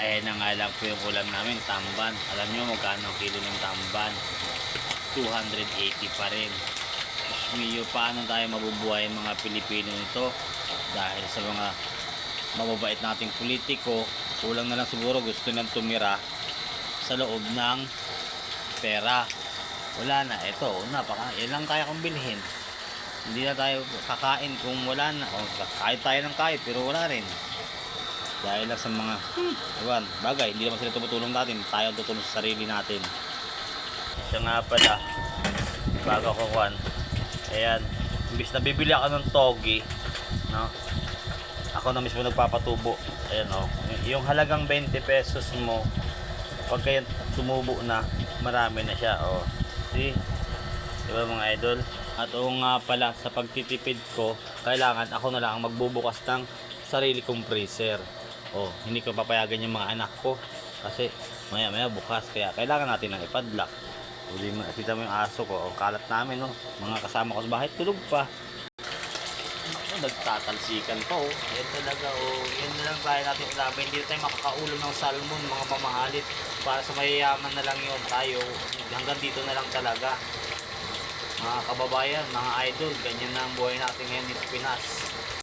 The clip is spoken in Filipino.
Ayan na nga lang po yung ulam namin, tamban. Alam nyo magkano ang kilo ng tamban? 280 pa rin. Mio, paano tayo mabubuhay mga Pilipino nito? Dahil sa mga mababait nating politiko, kulang na lang siguro gusto nang tumira sa loob ng pera. Wala na, eto, napaka, yan lang kaya kong bilhin. Hindi na tayo kakain kung wala na. O, kahit tayo ng kahit, pero wala rin. Dahil lang sa mga, ewan, bagay, hindi naman sila tumutulong natin. Tayo ang tutulong sa sarili natin. Siya nga pala, bago ko kuhan, ayan, imbis na bibili ako ng togi, no? Ako na mismo nagpapatubo. Ayan o. Yung halagang 20 pesos mo, pag kayo tumubo na, marami na siya. O. See? Diba mga idol? At oo nga pala, sa pagtitipid ko, kailangan ako na lang ang magbubukas ng sarili kong freezer. O, hindi ko papayagan yung mga anak ko. Kasi maya maya bukas. Kaya kailangan natin ng ipadlock. Di mo, kita mo yung aso ko. O kalat namin, no? Mga kasama ko sa bahay, tulog pa. Ako, nagtatalsikan pa, oh. Yan talaga, oh. Yan na lang tayo natin ilaban. Hindi tayo makakaulam ng salmon, mga pamahalit. Para sa mayayaman na lang yun. Tayo, hanggang dito na lang talaga. Mga kababayan, mga idol, ganyan na ang buhay natin ngayon dito Pinas.